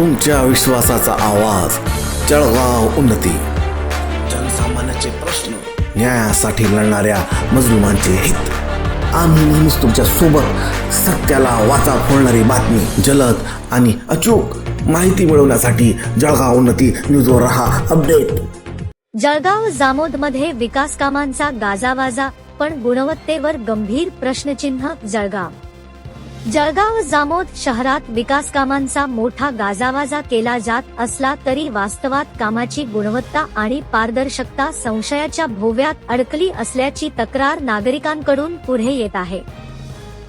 तुमच्या विश्वासाचा आवाज जळगाव उन्नती. जनसामान्याचे प्रश्न न्यायासाठी लढणाऱ्या मजलुमांचे हित. आम्ही नेहमीच तुमच्यासोबत सत्याला वाचा फोडणारी बातमी जलद आणि अचूक माहिती मिळवण्यासाठी जळगाव उन्नती न्यूजवर रहा अपडेट. जळगाव जामोदमध्ये विकास कामांचा गाजावाजा पण गुणवत्तेवर गंभीर प्रश्नचिन्ह जळगाव. जळगाव जामोद शहरात विकास कामांचा मोठा गाजावाजा केला जात असला तरी वास्तवात कामाची गुणवत्ता आणि पारदर्शकता संशयाच्या भोव्यात अडकली असल्याची तक्रार नागरिकांकडून पुढे येत आहे.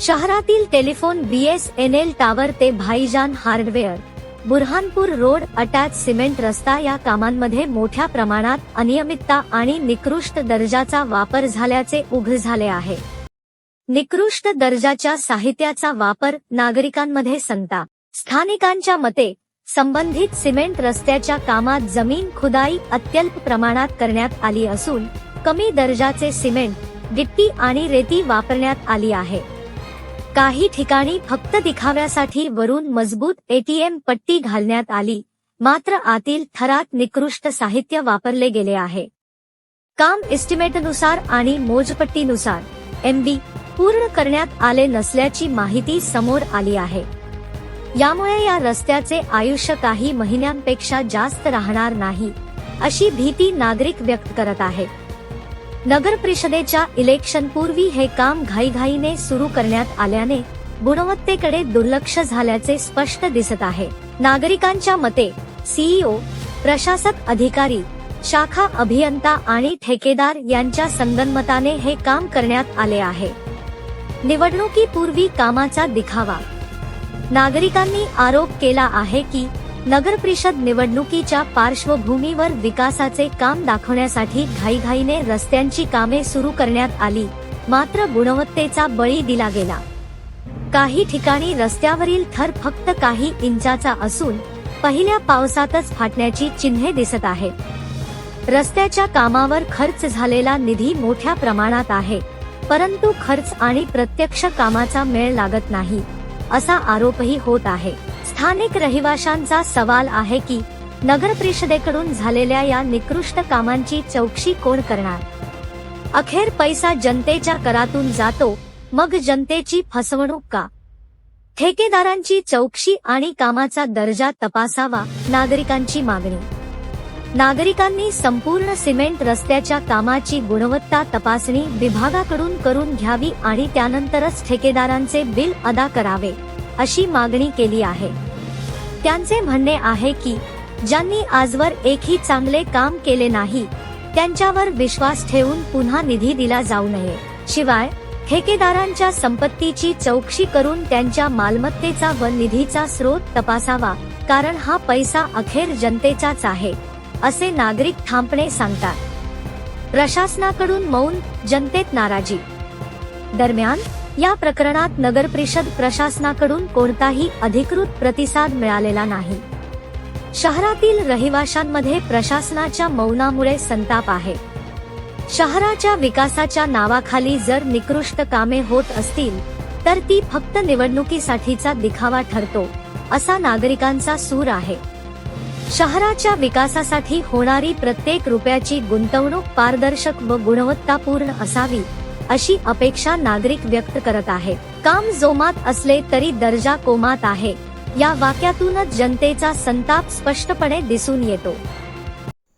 शहरातील टेलिफोन बीएसएनएल टावर ते भाईजान hardware Burhanpur road attach cement रस्ता या कामांमध्ये मोठ्या प्रमाणात अनियमितता आणि निकृष्ट दर्जाचा वापर झाल्याचे उघड झाले आहे. निकृष्ट दर्जाच्या साहित्याचा वापर नागरिकांमध्ये संताप स्थानिकांच्या मते संबंधित सिमेंट रस्त्याच्या कामात जमीन खुदाई अत्यल्प प्रमाणात करण्यात आली असून कमी दर्जाचे सिमेंट गिट्टी आणि रेती वापरण्यात आली आहे. काही ठिकाणी फक्त दिखाव्यासाठी वरून मजबूत एटीएम पट्टी घालण्यात आली मात्र आतील थरात निकृष्ट साहित्य वापरले गेले आहे. काम एस्टिमेटनुसार आणि मोजपट्टीनुसार एमबी पूर्ण करण्यात आले नसल्याची माहिती समोर आली आहे. यामुळे या रस्त्याचे आयुष्य काही महिन्यांपेक्षा जास्त राहणार नाही अशी भीती नागरिक व्यक्त करत आहे. नगर परिषदेच्या इलेक्शन पूर्वी हे काम घाईघाईने सुरू करण्यात आल्याने गुणवत्तेकडे दुर्लक्ष झाल्याचे स्पष्ट दिसत आहे. नागरिकांच्या मते सीईओ प्रशासक अधिकारी शाखा अभियंता आणि ठेकेदार यांच्या संगनमताने हे काम करण्यात आले आहे. निवडणुकीपूर्वी कामाचा दिखावा. नागरिकांनी आरोप केला आहे की नगर परिषद निवडणुकीच्या पार्श्वभूमीवर विकासाचे काम दाखवण्यासाठी घाईघाईने रस्त्यांची कामे सुरू करण्यात आली मात्र गुणवत्तेचा बळी दिला गेला. काही ठिकाणी रस्त्यावरील थर फक्त काही इंचाचा असून पहिल्या पावसातच फाटण्याची चिन्हे दिसत आहेत. रस्त्याच्या कामावर खर्च झालेला निधी मोठ्या प्रमाणात आहे. परंतु खर्च आणि प्रत्यक्ष कामाचा मेळ लागत नाही असा आरोपही होत आहे. स्थानिक रहिवाशांचा सवाल आहे की नगर परिषदेकडून झालेल्या या निकृष्ट कामांची चौकशी कोण करणार? अखेर पैसा जनतेच्या करातून जातो मग जनतेची फसवणूक का? ठेकेदारांची चौकशी आणि कामाचा दर्जा तपासावा नागरिकांची मागणी नागरिकांनी संपूर्ण सिमेंट रस्त्याच्या कामाची गुणवत्ता तपासणी विभागाकडून करून घ्यावी आणि त्यानंतरच ठेकेदारांचे बिल अदा करावे अशी मागणी केली आहे. त्यांचे म्हणणे आहे की ज्यांनी आजवर एकही चांगले काम केले नाही त्यांच्यावर विश्वास ठेवून पुन्हा निधी दिला जाऊ नये. शिवाय ठेकेदारांच्या संपत्तीची चौकशी करून त्यांच्या मालमत्तेचा व निधीचा स्रोत तपासावा कारण हा पैसा अखेर जनतेचाच आहे. असे नागरिक ठामपणे सांगतात. प्रशासनाकडून मौन जनतेत नाराजी. दरम्यान या प्रकरणात नगर परिषद प्रशासनाकडून कोणताही अधिकृत प्रतिसाद मिळालेला नाही. शहरातील रहिवाशांमध्ये प्रशासनाच्या मौनामुळे संताप आहे. शहराच्या विकासाच्या नावाखाली जर निकृष्ट कामे होत असतील तर ती फक्त निवडणुकीसाठीचा दिखावा ठरतो असा नागरिकांचा सूर आहे. शहराच्या विकासासाठी होणारी प्रत्येक रुपयाची गुंतवणूक पारदर्शक व गुणवत्तापूर्ण असावी अशी अपेक्षा नागरिक व्यक्त करत आहे. काम जोमात असले तरी दर्जा कोमात आहे या वाक्यातूनच जनतेचा संताप स्पष्टपणे दिसून येतो.